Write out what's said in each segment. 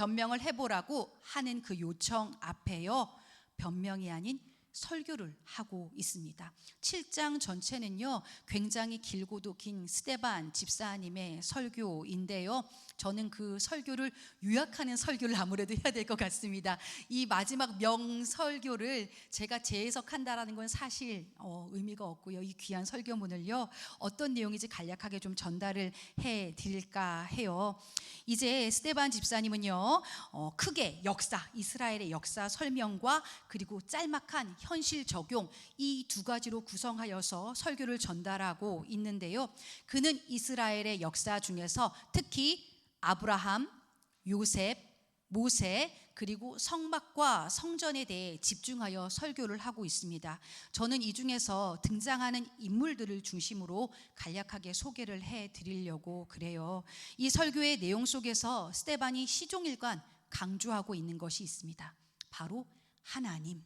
변명을 해보라고 하는 그 요청 앞에요. 변명이 아닌 설교를 하고 있습니다. 7장 전체는요, 굉장히 길고도 긴 스테반 집사님의 설교인데요. 저는 그 설교를 요약하는 설교를 아무래도 해야 될 것 같습니다. 이 마지막 명설교를 제가 재해석한다라는 건 사실 어, 의미가 없고요. 이 귀한 설교문을요, 어떤 내용인지 간략하게 좀 전달을 해 드릴까 해요. 이제 스테반 집사님은요, 어, 크게 역사, 이스라엘의 역사 설명과 그리고 짤막한 현실 적용 이 두 가지로 구성하여서 설교를 전달하고 있는데요. 그는 이스라엘의 역사 중에서 특히 아브라함, 요셉, 모세 그리고 성막과 성전에 대해 집중하여 설교를 하고 있습니다. 저는 이 중에서 등장하는 인물들을 중심으로 간략하게 소개를 해 드리려고 그래요. 이 설교의 내용 속에서 스테반이 시종일관 강조하고 있는 것이 있습니다. 바로 하나님.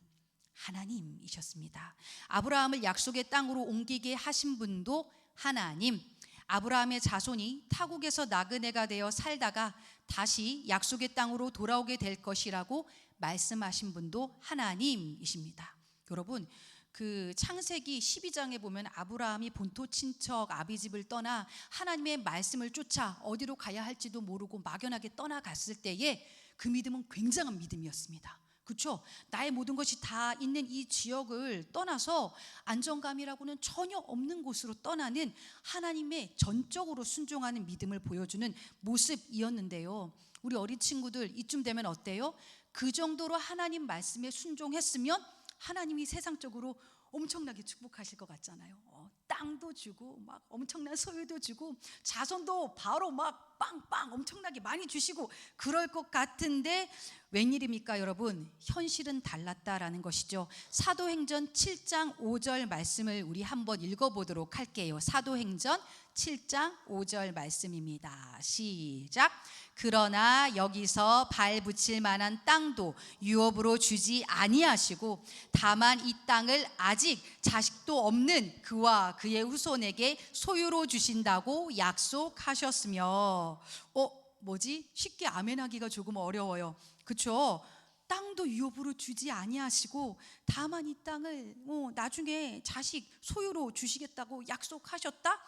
하나님이셨습니다. 아브라함을 약속의 땅으로 옮기게 하신 분도 하나님. 아브라함의 자손이 타국에서 나그네가 되어 살다가 다시 약속의 땅으로 돌아오게 될 것이라고 말씀하신 분도 하나님이십니다. 여러분, 그 창세기 12장에 보면 아브라함이 본토 친척 아비집을 떠나 하나님의 말씀을 쫓아 어디로 가야 할지도 모르고 막연하게 떠나갔을 때에 그 믿음은 굉장한 믿음이었습니다. 그렇죠? 나의 모든 것이 다 있는 이 지역을 떠나서 안정감이라고는 전혀 없는 곳으로 떠나는 하나님의 전적으로 순종하는 믿음을 보여주는 모습이었는데요. 우리 어린 친구들 이쯤 되면 어때요? 그 정도로 하나님 말씀에 순종했으면 하나님이 세상적으로 엄청나게 축복하실 것 같잖아요. 어, 땅도 주고 막 엄청난 소유도 주고 자손도 바로 막 빵빵 엄청나게 많이 주시고 그럴 것 같은데 웬일입니까, 여러분? 현실은 달랐다라는 것이죠. 사도행전 7장 5절 말씀을 우리 한번 읽어보도록 할게요. 사도행전 7장 5절 말씀입니다. 시작. 그러나 여기서 발 붙일 만한 땅도 유업으로 주지 아니하시고 다만 이 땅을 아직 자식도 없는 그와 그의 후손에게 소유로 주신다고 약속하셨으며 어 뭐지? 쉽게 아멘하기가 조금 어려워요. 그쵸? 땅도 유업으로 주지 아니하시고 다만 이 땅을 어, 나중에 자식 소유로 주시겠다고 약속하셨다?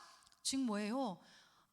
즉 뭐예요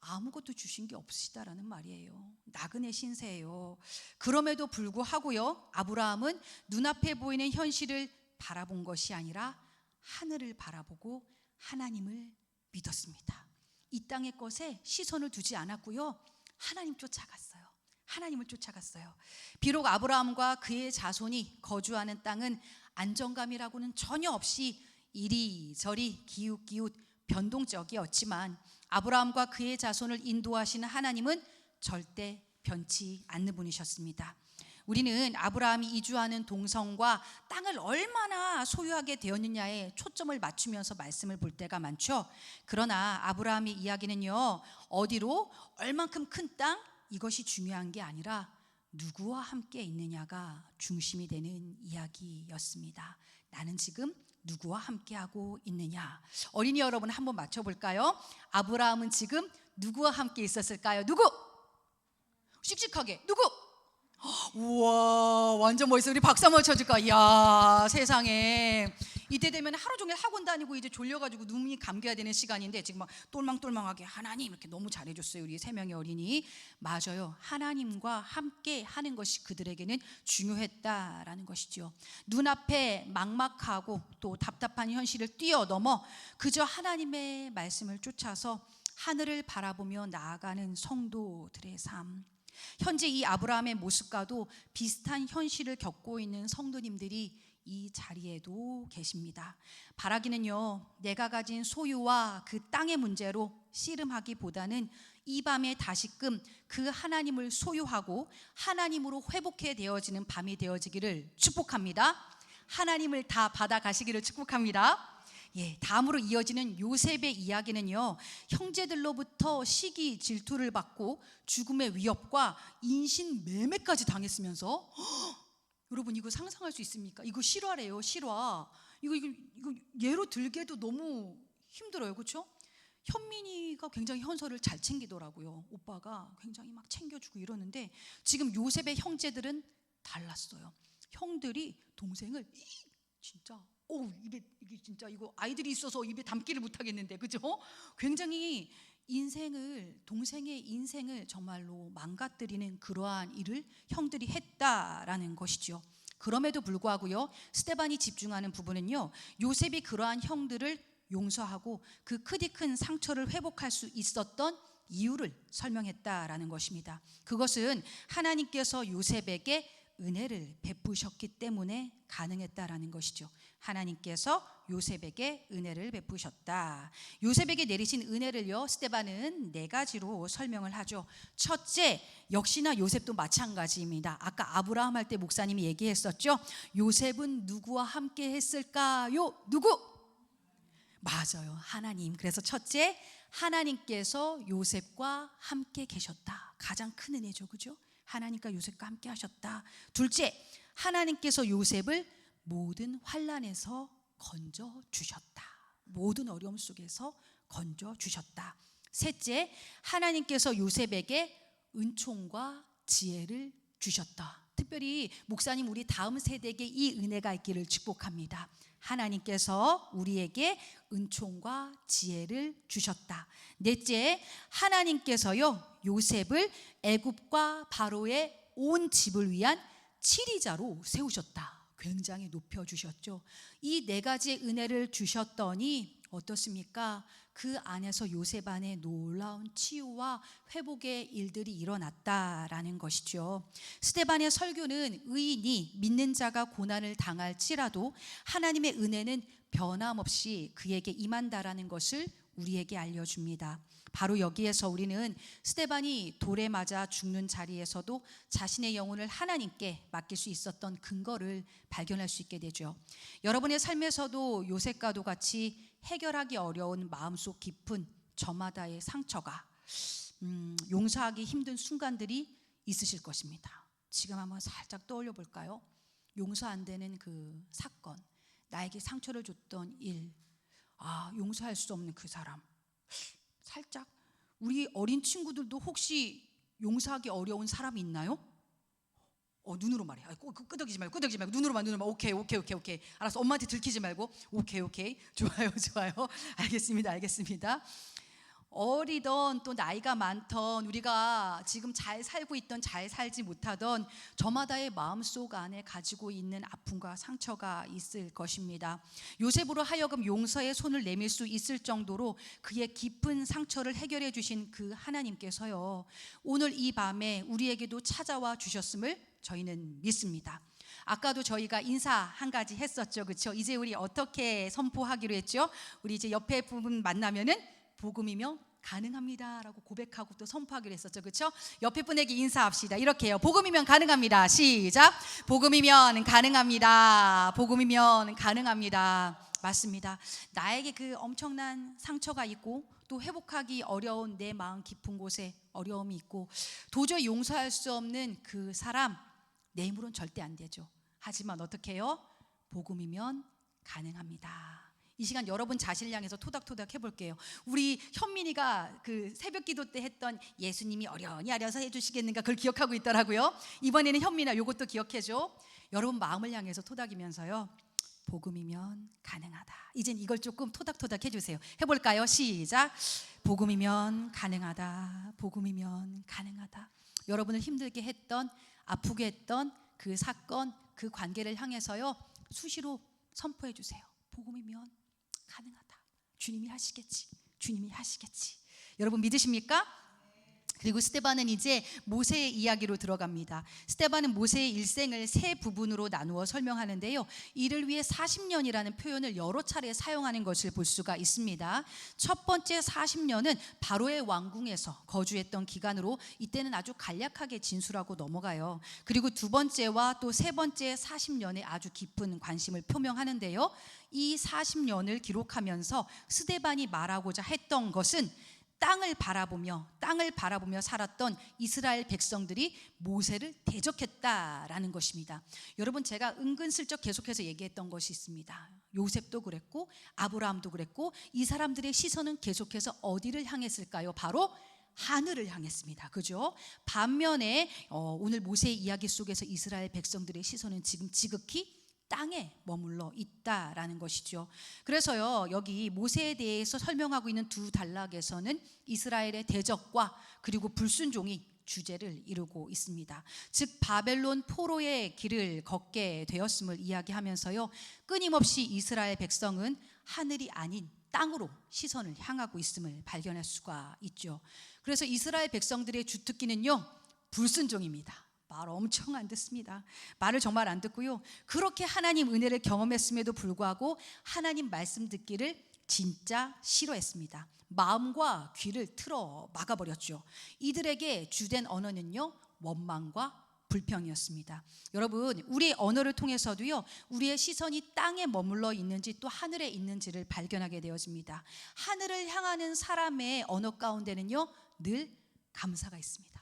아무것도 주신 게 없으시다라는 말이에요. 나그네 신세예요. 그럼에도 불구하고요. 아브라함은 눈앞에 보이는 현실을 바라본 것이 아니라 하늘을 바라보고 하나님을 믿었습니다. 이 땅의 것에 시선을 두지 않았고요. 하나님 쫓아갔어요. 하나님을 쫓아갔어요. 비록 아브라함과 그의 자손이 거주하는 땅은 안정감이라고는 전혀 없이 이리저리 기웃기웃 변동적이었지만 아브라함과 그의 자손을 인도하시는 하나님은 절대 변치 않는 분이셨습니다. 우리는 아브라함이 이주하는 동성과 땅을 얼마나 소유하게 되었느냐에 초점을 맞추면서 말씀을 볼 때가 많죠. 그러나 아브라함의 이야기는요, 어디로 얼만큼 큰 땅 이것이 중요한 게 아니라 누구와 함께 있느냐가 중심이 되는 이야기였습니다. 나는 지금 누구와 함께하고 있느냐? 어린이 여러분 한번 맞춰볼까요? 아브라함은 지금 누구와 함께 있었을까요? 누구? 씩씩하게 누구? 우와 완전 멋있어. 우리 박수 한번 쳐줄까? 이야 세상에. 이때 되면 하루 종일 학원 다니고 이제 졸려가지고 눈이 감겨야 되는 시간인데 지금 막 똘망똘망하게 하나님 이렇게 너무 잘해줬어요 우리 세 명의 어린이. 맞아요. 하나님과 함께 하는 것이 그들에게는 중요했다라는 것이죠 눈앞에 막막하고 또 답답한 현실을 뛰어넘어 그저 하나님의 말씀을 쫓아서 하늘을 바라보며 나아가는 성도들의 삶 현재 이 아브라함의 모습과도 비슷한 현실을 겪고 있는 성도님들이 이 자리에도 계십니다. 바라기는요, 내가 가진 소유와 그 땅의 문제로 씨름하기보다는 이 밤에 다시금 그 하나님을 소유하고 하나님으로 회복해 되어지는 밤이 되어지기를 축복합니다. 하나님을 다 받아 가시기를 축복합니다. 예, 다음으로 이어지는 요셉의 이야기는요, 형제들로부터 시기 질투를 받고 죽음의 위협과 인신 매매까지 당했으면서, 허, 여러분 이거 상상할 수 있습니까? 이거 실화래요, 실화. 이거 이거 이거 예로 들기도 너무 힘들어요, 그렇죠? 현민이가 굉장히 현서를 잘 챙기더라고요. 오빠가 굉장히 막 챙겨주고 이러는데 지금 요셉의 형제들은 달랐어요. 형들이 동생을 이, 진짜 오 입에 이게 진짜 이거 아이들이 있어서 입에 담기를 못 하겠는데 그죠? 굉장히 인생을 동생의 인생을 정말로 망가뜨리는 그러한 일을 형들이 했다라는 것이죠. 그럼에도 불구하고요 스테반이 집중하는 부분은요 요셉이 그러한 형들을 용서하고 그 크디 큰 상처를 회복할 수 있었던 이유를 설명했다라는 것입니다. 그것은 하나님께서 요셉에게 은혜를 베푸셨기 때문에 가능했다라는 것이죠. 하나님께서 요셉에게 은혜를 베푸셨다. 요셉에게 내리신 은혜를요, 스테반은 네 가지로 설명을 하죠. 첫째, 역시나 요셉도 마찬가지입니다. 아까 아브라함 할 때 목사님이 얘기했었죠. 요셉은 누구와 함께 했을까요? 누구? 맞아요. 하나님. 그래서 첫째, 하나님께서 요셉과 함께 계셨다. 가장 큰 은혜죠. 그죠? 하나님과 요셉과 함께 하셨다. 둘째, 하나님께서 요셉을 모든 환란에서 건져 주셨다. 모든 어려움 속에서 건져 주셨다. 셋째, 하나님께서 요셉에게 은총과 지혜를 주셨다. 특별히 목사님 우리 다음 세대에게 이 은혜가 있기를 축복합니다. 하나님께서 우리에게 은총과 지혜를 주셨다. 넷째, 하나님께서요 요셉을 애굽과 바로의 온 집을 위한 치리자로 세우셨다. 굉장히 높여 주셨죠. 이 네 가지의 은혜를 주셨더니 어떻습니까? 그 안에서 요셉 안에 놀라운 치유와 회복의 일들이 일어났다라는 것이죠. 스테반의 설교는 의인이 믿는 자가 고난을 당할지라도 하나님의 은혜는 변함없이 그에게 임한다라는 것을 우리에게 알려줍니다. 바로 여기에서 우리는 스테반이 돌에 맞아 죽는 자리에서도 자신의 영혼을 하나님께 맡길 수 있었던 근거를 발견할 수 있게 되죠. 여러분의 삶에서도 요셉과도 같이 해결하기 어려운 마음속 깊은 저마다의 상처가 음, 용서하기 힘든 순간들이 있으실 것입니다. 지금 한번 살짝 떠올려 볼까요? 용서 안 되는 그 사건, 나에게 상처를 줬던 일, 아, 용서할 수 없는 그 사람. 살짝 우리 어린 친구들도 혹시 용서하기 어려운 사람이 있나요? 어 눈으로 말해. 아, 끄- 끄덕이지 말고 끄덕이지 말고 눈으로만 눈으로만. 오케이 오케이 오케이 오케이. 알았어. 엄마한테 들키지 말고. 오케이 오케이. 좋아요 좋아요. 알겠습니다 알겠습니다. 어리던 또 나이가 많던 우리가 지금 잘 살고 있던 잘 살지 못하던 저마다의 마음속 안에 가지고 있는 아픔과 상처가 있을 것입니다. 요셉으로 하여금 용서의 손을 내밀 수 있을 정도로 그의 깊은 상처를 해결해 주신 그 하나님께서요. 오늘 이 밤에 우리에게도 찾아와 주셨음을 저희는 믿습니다. 아까도 저희가 인사 한 가지 했었죠. 그렇죠? 이제 우리 어떻게 선포하기로 했죠? 우리 이제 옆에 부분 만나면은 복음이면 가능합니다라고 고백하고 또 선포하기로 했었죠. 그렇죠? 옆에 분에게 인사합시다. 이렇게요. 복음이면 가능합니다. 시작. 복음이면 가능합니다. 복음이면 가능합니다. 맞습니다. 나에게 그 엄청난 상처가 있고 또 회복하기 어려운 내 마음 깊은 곳에 어려움이 있고 도저히 용서할 수 없는 그 사람 내 힘으로는 절대 안 되죠. 하지만 어떻게 해요? 복음이면 가능합니다. 이 시간 여러분 자신을 향해서 토닥토닥 해볼게요. 우리 현민이가 그 새벽 기도 때 했던 예수님이 어려니 아려서 해주시겠는가 그걸 기억하고 있더라고요. 이번에는 현민아 요것도 기억해줘. 여러분 마음을 향해서 토닥이면서요. 복음이면 가능하다. 이젠 이걸 조금 토닥토닥 해주세요. 해볼까요? 시작. 복음이면 가능하다. 복음이면 가능하다. 여러분을 힘들게 했던 아프게 했던 그 사건 그 관계를 향해서요 수시로 선포해 주세요. 복음이면 가능하다. 주님이 하시겠지. 주님이 하시겠지. 여러분 믿으십니까? 그리고 스테반은 이제 모세의 이야기로 들어갑니다. 스테반은 모세의 일생을 세 부분으로 나누어 설명하는데요. 이를 위해 40년이라는 표현을 여러 차례 사용하는 것을 볼 수가 있습니다. 첫 번째 40년은 바로의 왕궁에서 거주했던 기간으로 이때는 아주 간략하게 진술하고 넘어가요. 그리고 두 번째와 또 세 번째 40년에 아주 깊은 관심을 표명하는데요. 이 40년을 기록하면서 스데반이 말하고자 했던 것은 땅을 바라보며 땅을 바라보며 살았던 이스라엘 백성들이 모세를 대적했다라는 것입니다. 여러분 제가 은근슬쩍 계속해서 얘기했던 것이 있습니다. 요셉도 그랬고 아브라함도 그랬고 이 사람들의 시선은 계속해서 어디를 향했을까요? 바로 하늘을 향했습니다. 그죠? 반면에 어, 오늘 모세의 이야기 속에서 이스라엘 백성들의 시선은 지금 지극히 땅에 머물러 있다라는 것이죠. 그래서요, 여기 모세에 대해서 설명하고 있는 두 단락에서는 이스라엘의 대적과 그리고 불순종이 주제를 이루고 있습니다. 즉 바벨론 포로의 길을 걷게 되었음을 이야기하면서요. 끊임없이 이스라엘 백성은 하늘이 아닌 땅으로 시선을 향하고 있음을 발견할 수가 있죠. 그래서 이스라엘 백성들의 주특기는요. 불순종입니다. 말 엄청 안 듣습니다. 말을 정말 안 듣고요. 그렇게 하나님 은혜를 경험했음에도 불구하고 하나님 말씀 듣기를 진짜 싫어했습니다. 마음과 귀를 틀어 막아버렸죠. 이들에게 주된 언어는요, 원망과 불평이었습니다. 여러분, 우리의 언어를 통해서도요, 우리의 시선이 땅에 머물러 있는지 또 하늘에 있는지를 발견하게 되어집니다. 하늘을 향하는 사람의 언어 가운데는요, 늘 감사가 있습니다.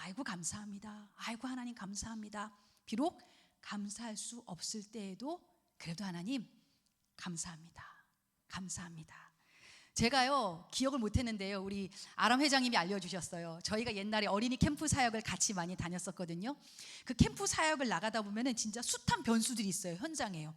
아이고 감사합니다. 아이고 하나님 감사합니다. 비록 감사할 수 없을 때에도 그래도 하나님 감사합니다. 감사합니다. 제가요 기억을 못했는데요 우리 아람 회장님이 알려주셨어요 저희가 옛날에 어린이 캠프 사역을 같이 많이 다녔었거든요 그 캠프 사역을 나가다 보면은 진짜 숱한 변수들이 있어요 현장에요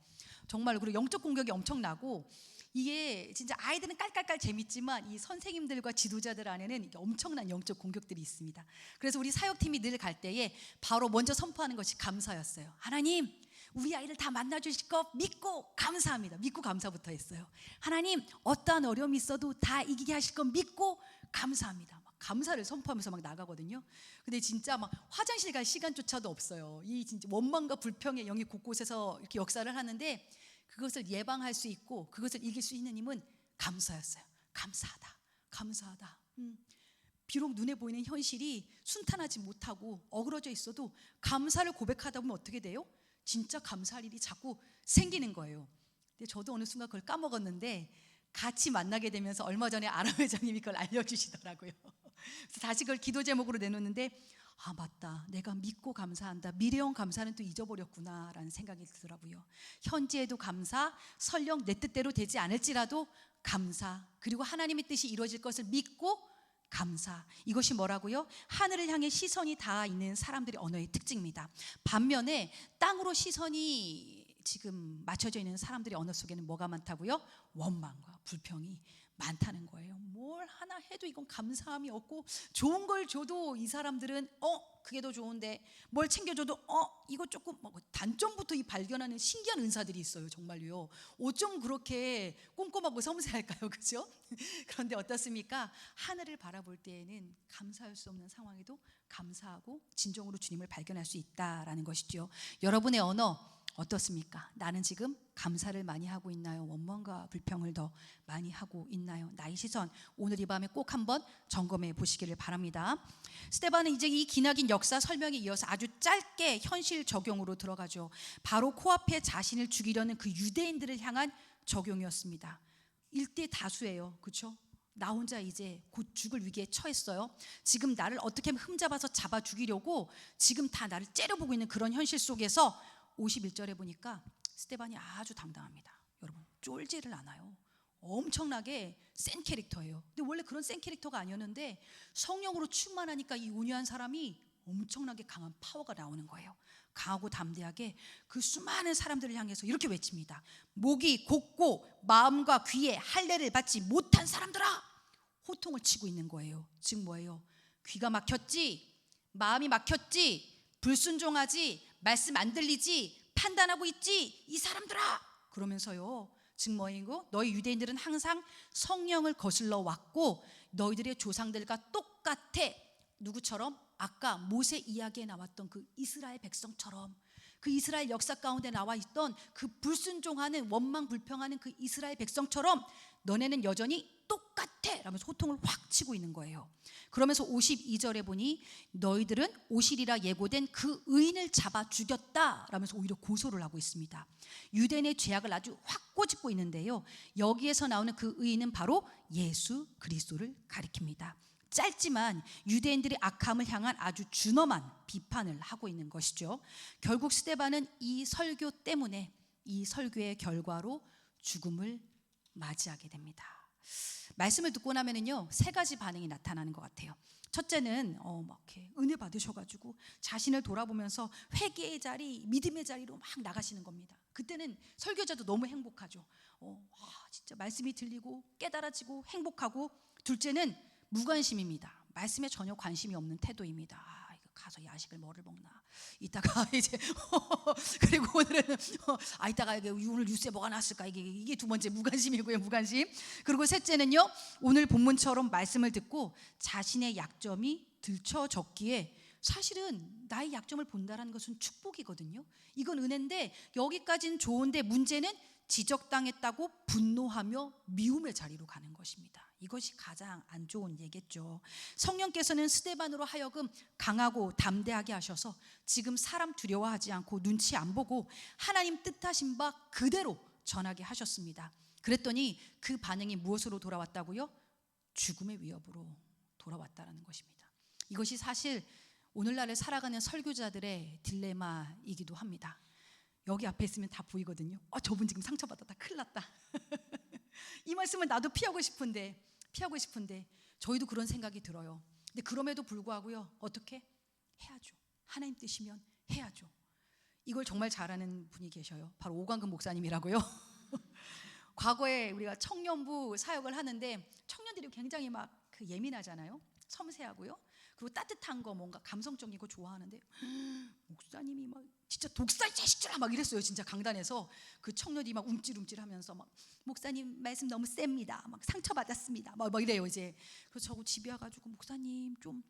정말 그리고 영적 공격이 엄청나고 이게 진짜 아이들은 깔깔깔 재밌지만 이 선생님들과 지도자들 안에는 엄청난 영적 공격들이 있습니다. 그래서 우리 사역팀이 늘 갈 때에 바로 먼저 선포하는 것이 감사였어요. 하나님, 우리 아이를 다 만나 주실 거 믿고 감사합니다. 믿고 감사부터 했어요. 하나님, 어떠한 어려움이 있어도 다 이기게 하실 거 믿고 감사합니다. 막 감사를 선포하면서 막 나가거든요. 근데 진짜 막 화장실 갈 시간조차도 없어요. 이 진짜 원망과 불평의 영이 곳곳에서 이렇게 역사를 하는데 그것을 예방할 수 있고 그것을 이길 수 있는 힘은 감사였어요. 감사하다. 감사하다. 음. 비록 눈에 보이는 현실이 순탄하지 못하고 어그러져 있어도 감사를 고백하다 보면 어떻게 돼요? 진짜 감사할 일이 자꾸 생기는 거예요. 근데 저도 어느 순간 그걸 까먹었는데 같이 만나게 되면서 얼마 전에 아람 회장님이 그걸 알려주시더라고요. 그래서 다시 그걸 기도 제목으로 내놓는데 아 맞다. 내가 믿고 감사한다. 미래형 감사는 또 잊어버렸구나 라는 생각이 들더라고요. 현재에도 감사 설령 내 뜻대로 되지 않을지라도 감사. 그리고 하나님의 뜻이 이루어질 것을 믿고 감사. 이것이 뭐라고요? 하늘을 향해 시선이 닿아 있는 사람들의 언어의 특징입니다. 반면에 땅으로 시선이 지금 맞춰져 있는 사람들의 언어 속에는 뭐가 많다고요? 원망과 불평이 많다는 거예요. 뭘 하나 해도 이건 감사함이 없고 좋은 걸 줘도 이 사람들은 어 그게 더 좋은데 뭘 챙겨줘도 어 이거 조금 뭐 단점부터 이 발견하는 신기한 은사들이 있어요 정말요. 어쩜 그렇게 꼼꼼하고 섬세할까요, 그죠? 그런데 어떻습니까? 하늘을 바라볼 때에는 감사할 수 없는 상황에도 감사하고 진정으로 주님을 발견할 수 있다라는 것이죠. 여러분의 언어 어떻습니까? 나는 지금 감사를 많이 하고 있나요? 원망과 불평을 더 많이 하고 있나요? 나의 시선 오늘 이 밤에 꼭 한번 점검해 보시기를 바랍니다. 스테반은 이제 이 기나긴 역사 설명에 이어서 아주 짧게 현실 적용으로 들어가죠. 바로 코앞에 자신을 죽이려는 그 유대인들을 향한 적용이었습니다. 일대 다수예요. 그렇죠? 나 혼자 이제 곧 죽을 위기에 처했어요. 지금 나를 어떻게 흠잡아서 잡아 죽이려고 지금 다 나를 째려보고 있는 그런 현실 속에서 51절에 보니까 스테반이 아주 당당합니다. 여러분 쫄지를 않아요. 엄청나게 센 캐릭터예요. 근데 원래 그런 센 캐릭터가 아니었는데 성령으로 충만하니까 이 온유한 사람이 엄청나게 강한 파워가 나오는 거예요. 강하고 담대하게 그 수많은 사람들을 향해서 이렇게 외칩니다. 목이 곧고 마음과 귀에 할례를 받지 못한 사람들아 호통을 치고 있는 거예요. 즉 뭐예요? 귀가 막혔지, 마음이 막혔지, 불순종하지, 말씀 안 들리지, 판단하고 있지, 이 사람들아. 그러면서요. 즉 뭐이고 너희 유대인들은 항상 성령을 거슬러 왔고 너희들의 조상들과 똑같아. 누구처럼? 아까 모세 이야기에 나왔던 그 이스라엘 백성처럼 그 이스라엘 역사 가운데 나와 있던 그 불순종하는 원망 불평하는 그 이스라엘 백성처럼 너네는 여전히 똑같아 라면서 호통을 확 치고 있는 거예요. 그러면서 52절에 보니 너희들은 오실이라 예고된 그 의인을 잡아 죽였다 라면서 오히려 고소를 하고 있습니다. 유대인의 죄악을 아주 확 꼬집고 있는데요. 여기에서 나오는 그 의인은 바로 예수 그리스도를 가리킵니다. 짧지만 유대인들의 악함을 향한 아주 준엄한 비판을 하고 있는 것이죠. 결국 스테반은 이 설교 때문에 이 설교의 결과로 죽음을 맞이하게 됩니다. 말씀을 듣고 나면은요 세 가지 반응이 나타나는 것 같아요. 첫째는 어 막 이렇게 은혜 받으셔가지고 자신을 돌아보면서 회개의 자리, 믿음의 자리로 막 나가시는 겁니다. 그때는 설교자도 너무 행복하죠. 어, 아, 진짜 말씀이 들리고 깨달아지고 행복하고 둘째는 무관심입니다. 말씀에 전혀 관심이 없는 태도입니다. 가서 야식을 뭐를 먹나? 이따가 이제 그리고 오늘은 어, 아 이따가 오늘 뉴스에 뭐가 났을까 이게 이게 두 번째 무관심이고요 무관심. 그리고 셋째는요 오늘 본문처럼 말씀을 듣고 자신의 약점이 들춰졌기에 사실은 나의 약점을 본다라는 것은 축복이거든요. 이건 은혜인데 여기까지는 좋은데 문제는 지적당했다고 분노하며 미움의 자리로 가는 것입니다. 이것이 가장 안 좋은 얘겠죠. 성령께서는 스테반으로 하여금 강하고 담대하게 하셔서 지금 사람 두려워하지 않고 눈치 안 보고 하나님 뜻하신 바 그대로 전하게 하셨습니다. 그랬더니 그 반응이 무엇으로 돌아왔다고요? 죽음의 위협으로 돌아왔다라는 것입니다. 이것이 사실 오늘날을 살아가는 설교자들의 딜레마이기도 합니다. 여기 앞에 있으면 다 보이거든요. 아, 저분 지금 상처받았다. 큰일 났다. 이 말씀은 나도 피하고 싶은데 피하고 싶은데 저희도 그런 생각이 들어요. 근데 그럼에도 불구하고요. 어떻게 해야죠. 하나님 뜻이면 해야죠. 이걸 정말 잘하는 분이 계셔요. 바로 오광근 목사님이라고요. 과거에 우리가 청년부 사역을 하는데 청년들이 굉장히 막 그 예민하잖아요. 섬세하고요. 그리고 따뜻한 거 뭔가 감성적인 거 좋아하는데 목사님이 막 진짜 이 자식들아 막 이랬어요. 진짜 강단에서 그 청년이 막 움찔움찔하면서 막 목사님 말씀 너무 셉니다. 막 상처 받았습니다. 막, 막 이래요 이제. 그래서 저거 집에 와가지고 목사님 좀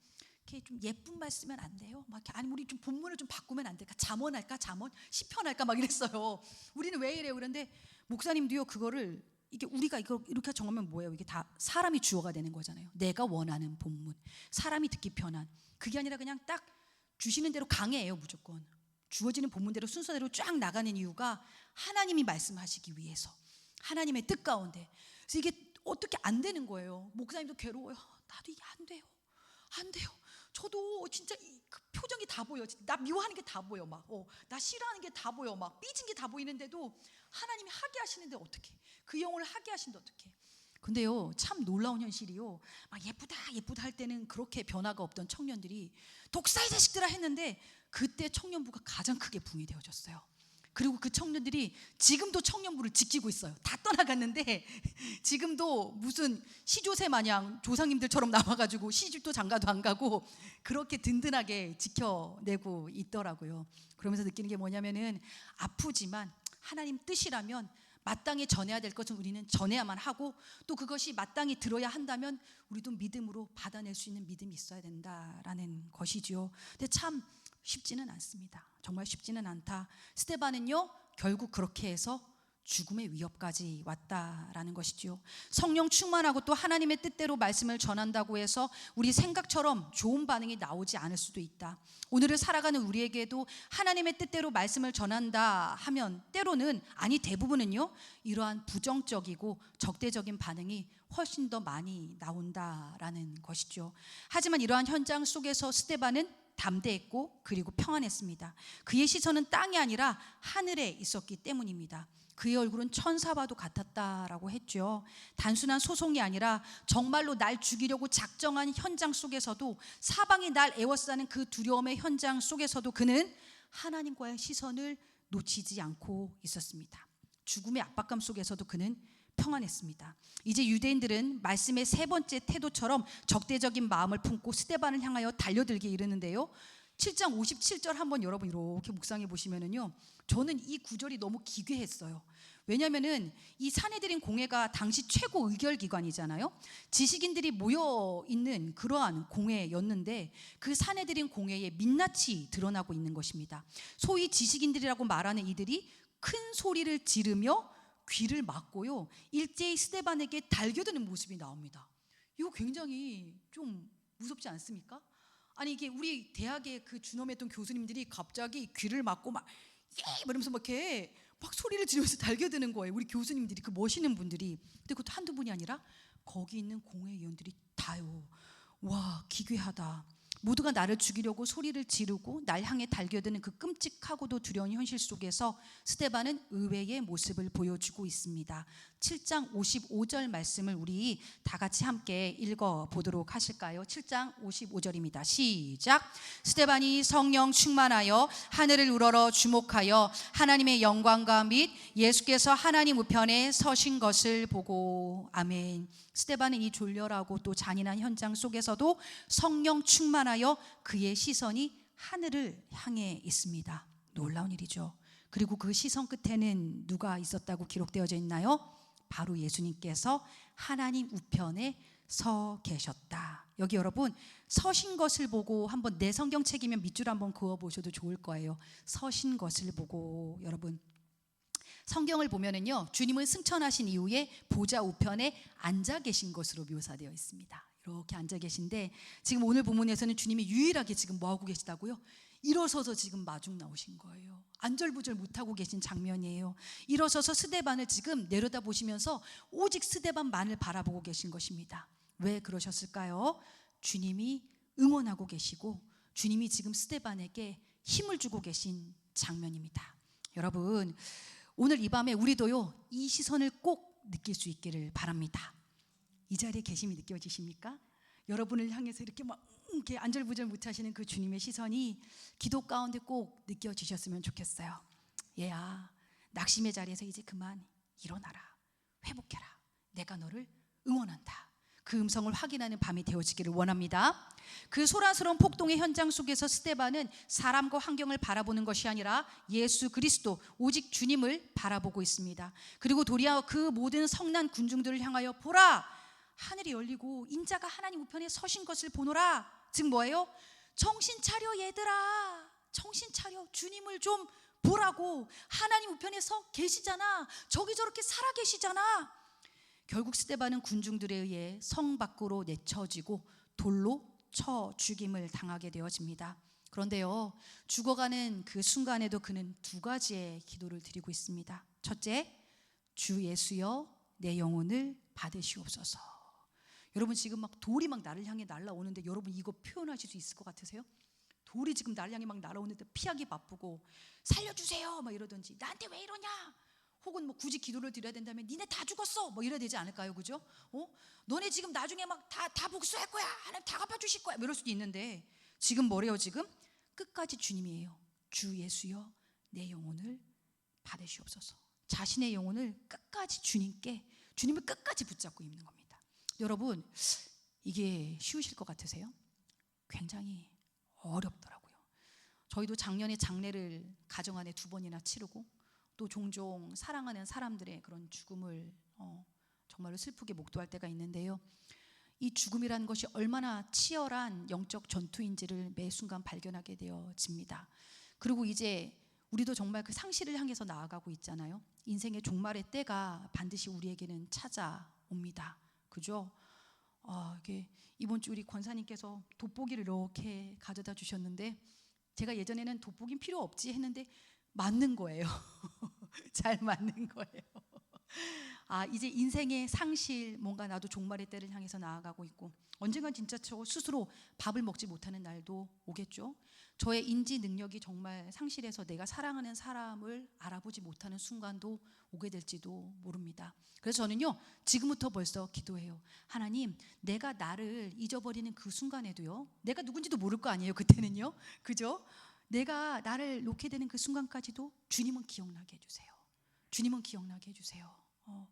이렇게 좀 예쁜 말 쓰면 안 돼요? 막 아니 우리 좀 본문을 좀 바꾸면 안 될까? 잠언할까? 잠언? 시편할까? 막 이랬어요. 우리는 왜 이래요? 그런데 목사님도요 그거를 이게 우리가 이거 이렇게 정하면 뭐예요? 이게 다 사람이 주어가 되는 거잖아요. 내가 원하는 본문, 사람이 듣기 편한 그게 아니라 그냥 딱 주시는 대로 강해요 무조건. 주어지는 본문대로 순서대로 쫙 나가는 이유가 하나님이 말씀하시기 위해서 하나님의 뜻 가운데. 그래서 이게 어떻게 안 되는 거예요. 목사님도 괴로워요. 나도 이게 안 돼요. 안 돼요. 저도 진짜 이- 그 표정이 다 보여. 나 미워하는 게 다 보여. 막, 어, 나 싫어하는 게 다 보여. 막 삐진 게 다 보이는데도 하나님이 하게 하시는데 어떻게? 그 영혼을 하게 하시는데 어떻게? 근데요, 참 놀라운 현실이요. 막 예쁘다, 예쁘다 할 때는 그렇게 변화가 없던 청년들이 독사의 자식들아 했는데 그때 청년부가 가장 크게 붕이 되어졌어요. 그리고 그 청년들이 지금도 청년부를 지키고 있어요. 다 떠나갔는데 지금도 무슨 시조새 마냥 조상님들처럼 나와가지고 시집도 장가도 안 가고 그렇게 든든하게 지켜내고 있더라고요. 그러면서 느끼는 게 뭐냐면은 아프지만 하나님 뜻이라면 마땅히 전해야 될 것은 우리는 전해야만 하고 또 그것이 마땅히 들어야 한다면 우리도 믿음으로 받아낼 수 있는 믿음이 있어야 된다라는 것이지요. 근데 참 쉽지는 않습니다. 정말 쉽지는 않다. 스테반은요 결국 그렇게 해서 죽음의 위협까지 왔다라는 것이지요. 성령 충만하고 또 하나님의 뜻대로 말씀을 전한다고 해서 우리 생각처럼 좋은 반응이 나오지 않을 수도 있다. 오늘을 살아가는 우리에게도 하나님의 뜻대로 말씀을 전한다 하면 때로는 아니 대부분은요 이러한 부정적이고 적대적인 반응이 훨씬 더 많이 나온다라는 것이죠. 하지만 이러한 현장 속에서 스테반은 담대했고 그리고 평안했습니다. 그의 시선은 땅이 아니라 하늘에 있었기 때문입니다. 그의 얼굴은 천사와도 같았다라고 했죠. 단순한 소송이 아니라 정말로 날 죽이려고 작정한 현장 속에서도 사방이 날 애워싸는 그 두려움의 현장 속에서도 그는 하나님과의 시선을 놓치지 않고 있었습니다. 죽음의 압박감 속에서도 그는 평안했습니다. 이제 유대인들은 말씀의 세 번째 태도처럼 적대적인 마음을 품고 스테반을 향하여 달려들게 이르는데요. 7장 57절 한번 여러분 이렇게 묵상해 보시면은요. 저는 이 구절이 너무 기괴했어요. 왜냐면은 이 사내들인 공회가 당시 최고 의결 기관이잖아요. 지식인들이 모여 있는 그러한 공회였는데 그 사내들인 공회에 민낯이 드러나고 있는 것입니다. 소위 지식인들이라고 말하는 이들이 큰 소리를 지르며 귀를 막고요. 일제히 스테반에게 달겨드는 모습이 나옵니다. 이거 굉장히 좀 무섭지 않습니까? 아니 이게 우리 대학의 그 준엄했던 교수님들이 갑자기 귀를 막고 막 예! 이러면서 막 이렇게 막 소리를 지르면서 달겨드는 거예요. 우리 교수님들이 그 멋있는 분들이. 근데 그것도 한두 분이 아니라 거기 있는 공회의원들이 다요. 와 기괴하다. 모두가 나를 죽이려고 소리를 지르고 날 향해 달겨드는 그 끔찍하고도 두려운 현실 속에서 스테반은 의외의 모습을 보여주고 있습니다. 7장 55절 말씀을 우리 다 같이 함께 읽어 보도록 하실까요? 7장 55절입니다. 시작. 스테반이 성령 충만하여 하늘을 우러러 주목하여 하나님의 영광과 및 예수께서 하나님 우편에 서신 것을 보고 아멘. 스테반은 이 졸렬하고 또 잔인한 현장 속에서도 성령 충만하여 그의 시선이 하늘을 향해 있습니다. 놀라운 일이죠. 그리고 그 시선 끝에는 누가 있었다고 기록되어져 있나요? 바로 예수님께서 하나님 우편에 서 계셨다. 여기 여러분 서신 것을 보고 한번 내 성경 책이면 밑줄 한번 그어 보셔도 좋을 거예요. 서신 것을 보고 여러분 성경을 보면은요 주님은 승천하신 이후에 보좌 우편에 앉아 계신 것으로 묘사되어 있습니다. 이렇게 앉아 계신데 지금 오늘 본문에서는 주님이 유일하게 지금 뭐 하고 계시다고요? 일어서서 지금 마중 나오신 거예요. 안절부절 못하고 계신 장면이에요. 일어서서 스데반을 지금 내려다 보시면서 오직 스데반만을 바라보고 계신 것입니다. 왜 그러셨을까요? 주님이 응원하고 계시고 주님이 지금 스데반에게 힘을 주고 계신 장면입니다. 여러분, 오늘 이 밤에 우리도요, 이 시선을 꼭 느낄 수 있기를 바랍니다. 이 자리에 계심이 느껴지십니까? 여러분을 향해서 이렇게 막 이렇게 안절부절 못하시는 그 주님의 시선이 기도 가운데 꼭 느껴지셨으면 좋겠어요. 얘야, 낙심의 자리에서 이제 그만 일어나라, 회복해라. 내가 너를 응원한다. 그 음성을 확인하는 밤이 되어지기를 원합니다. 그 소란스러운 폭동의 현장 속에서 스테반은 사람과 환경을 바라보는 것이 아니라 예수 그리스도 오직 주님을 바라보고 있습니다. 그리고 도리어 그 모든 성난 군중들을 향하여 보라 하늘이 열리고 인자가 하나님 우편에 서신 것을 보노라. 즉 뭐예요? 정신 차려 얘들아. 정신 차려. 주님을 좀 보라고. 하나님 우편에 서 계시잖아. 저기 저렇게 살아 계시잖아. 결국 스테반은 군중들에 의해 성 밖으로 내쳐지고 돌로 쳐 죽임을 당하게 되어집니다. 그런데요, 죽어가는 그 순간에도 그는 두 가지의 기도를 드리고 있습니다. 첫째, 주 예수여 내 영혼을 받으시옵소서. 여러분 지금 막 돌이 막 나를 향해 날아오는데 여러분 이거 표현하실 수 있을 것 같으세요? 돌이 지금 나를 향해 막 날아오는데 피하기 바쁘고 살려주세요! 막 이러든지 나한테 왜 이러냐! 혹은 뭐 굳이 기도를 드려야 된다면 니네 다 죽었어! 뭐 이래야 되지 않을까요? 그죠? 어? 너네 지금 나중에 막 다 다 복수할 거야! 하나님 다 갚아주실 거야! 뭐 이럴 수도 있는데 지금 뭐래요 지금? 끝까지 주님이에요. 주 예수여 내 영혼을 받으시옵소서. 자신의 영혼을 끝까지 주님께 주님을 끝까지 붙잡고 있는 겁니다 여러분 이게 쉬우실 것 같으세요? 굉장히 어렵더라고요 저희도 작년에 장례를 가정 안에 두 번이나 치르고 또 종종 사랑하는 사람들의 그런 죽음을 어, 정말로 슬프게 목도할 때가 있는데요. 이 죽음이라는 것이 얼마나 치열한 영적 전투인지를 매 순간 발견하게 되어집니다. 그리고 이제 우리도 정말 그 상실을 향해서 나아가고 있잖아요. 인생의 종말의 때가 반드시 우리에게는 찾아옵니다. 그죠? 아, 이게 이번 주 우리 권사님께서 돋보기를 이렇게 가져다 주셨는데 제가 예전에는 돋보기 필요 없지 했는데 맞는 거예요. 잘 맞는 거예요. 아, 이제 인생의 상실, 뭔가 나도 종말의 때를 향해서 나아가고 있고, 언젠간 진짜 저 스스로 밥을 먹지 못하는 날도 오겠죠. 저의 인지 능력이 정말 상실해서 내가 사랑하는 사람을 알아보지 못하는 순간도 오게 될지도 모릅니다. 그래서 저는요, 지금부터 벌써 기도해요. 하나님, 내가 나를 잊어버리는 그 순간에도요, 내가 누군지도 모를 거 아니에요, 그때는요. 그죠? 내가 나를 놓게 되는 그 순간까지도 주님은 기억나게 해주세요. 주님은 기억나게 해주세요. 어,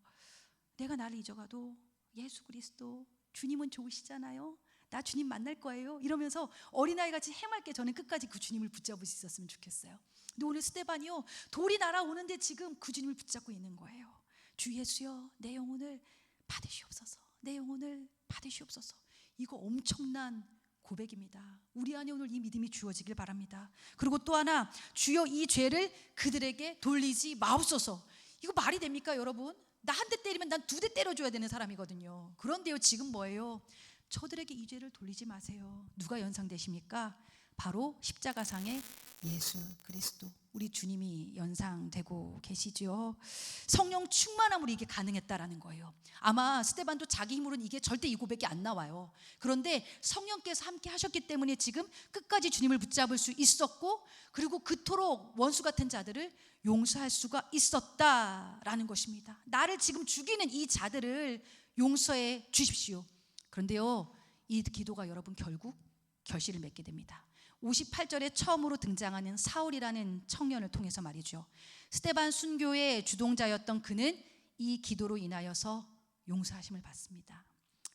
내가 나를 잊어가도 예수 그리스도 주님은 좋으시잖아요. 나 주님 만날 거예요. 이러면서 어린아이 같이 해맑게 저는 끝까지 그 주님을 붙잡을 수 있었으면 좋겠어요. 근데 오늘 스테반이요 돌이 날아오는데 지금 그 주님을 붙잡고 있는 거예요. 주 예수여 내 영혼을 받으시옵소서. 내 영혼을 받으시옵소서. 이거 엄청난 고백입니다. 우리 안에 오늘 이 믿음이 주어지길 바랍니다. 그리고 또 하나 주여 이 죄를 그들에게 돌리지 마옵소서. 이거 말이 됩니까, 여러분? 나 한 대 때리면 난 두 대 때려줘야 되는 사람이거든요. 그런데요, 지금 뭐예요? 저들에게 이 죄를 돌리지 마세요. 누가 연상되십니까? 바로 십자가상의 예수 그리스도 우리 주님이 연상되고 계시죠. 성령 충만함으로 이게 가능했다라는 거예요. 아마 스테반도 자기 힘으로는 이게 절대 이 고백이 안 나와요. 그런데 성령께서 함께 하셨기 때문에 지금 끝까지 주님을 붙잡을 수 있었고 그리고 그토록 원수 같은 자들을 용서할 수가 있었다라는 것입니다. 나를 지금 죽이는 이 자들을 용서해 주십시오. 그런데요, 이 기도가 여러분 결국 결실을 맺게 됩니다. 58절에 처음으로 등장하는 사울이라는 청년을 통해서 말이죠. 스테반 순교의 주동자였던 그는 이 기도로 인하여서 용서하심을 받습니다.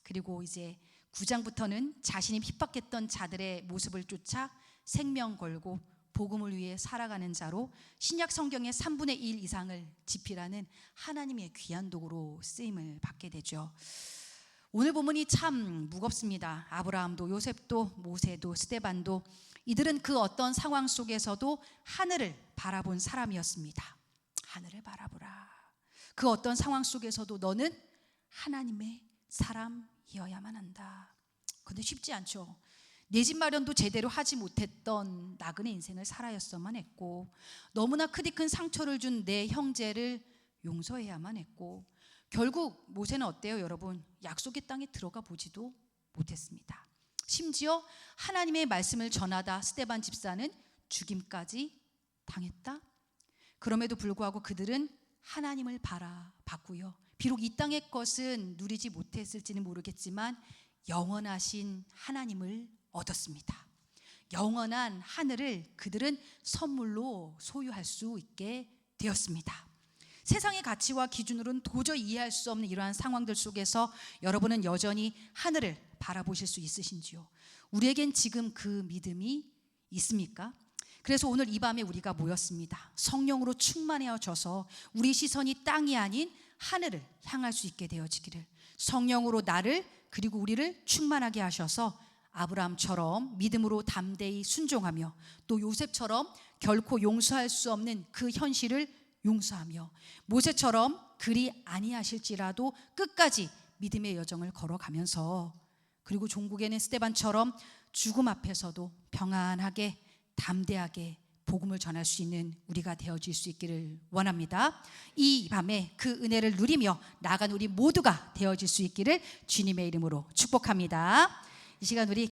그리고 이제 9장부터는 자신이 핍박했던 자들의 모습을 쫓아 생명 걸고 복음을 위해 살아가는 자로 신약 성경의 3분의 1 이상을 지필하는 하나님의 귀한 도구로 쓰임을 받게 되죠. 오늘 본문이 참 무겁습니다. 아브라함도 요셉도 모세도 스테반도 이들은 그 어떤 상황 속에서도 하늘을 바라본 사람이었습니다. 하늘을 바라보라. 그 어떤 상황 속에서도 너는 하나님의 사람이어야만 한다. 근데 쉽지 않죠. 내 집 마련도 제대로 하지 못했던 나그네 인생을 살아야만 했고 너무나 크디 큰 상처를 준 내 형제를 용서해야만 했고 결국 모세는 어때요, 여러분? 약속의 땅에 들어가 보지도 못했습니다. 심지어 하나님의 말씀을 전하다 스테반 집사는 죽임까지 당했다. 그럼에도 불구하고 그들은 하나님을 바라봤고요. 비록 이 땅의 것은 누리지 못했을지는 모르겠지만 영원하신 하나님을 얻었습니다. 영원한 하늘을 그들은 선물로 소유할 수 있게 되었습니다. 세상의 가치와 기준으로는 도저히 이해할 수 없는 이러한 상황들 속에서 여러분은 여전히 하늘을 바라보실 수 있으신지요? 우리에겐 지금 그 믿음이 있습니까? 그래서 오늘 이 밤에 우리가 모였습니다. 성령으로 충만해져서 우리 시선이 땅이 아닌 하늘을 향할 수 있게 되어지기를 성령으로 나를 그리고 우리를 충만하게 하셔서 아브라함처럼 믿음으로 담대히 순종하며 또 요셉처럼 결코 용서할 수 없는 그 현실을 용서하며 모세처럼 그리 아니하실지라도 끝까지 믿음의 여정을 걸어가면서 그리고 종국에는 스테반처럼 죽음 앞에서도 평안하게 담대하게 복음을 전할 수 있는 우리가 되어질 수 있기를 원합니다. 이 밤에 그 은혜를 누리며 나간 우리 모두가 되어질 수 있기를 주님의 이름으로 축복합니다. 이 시간 우리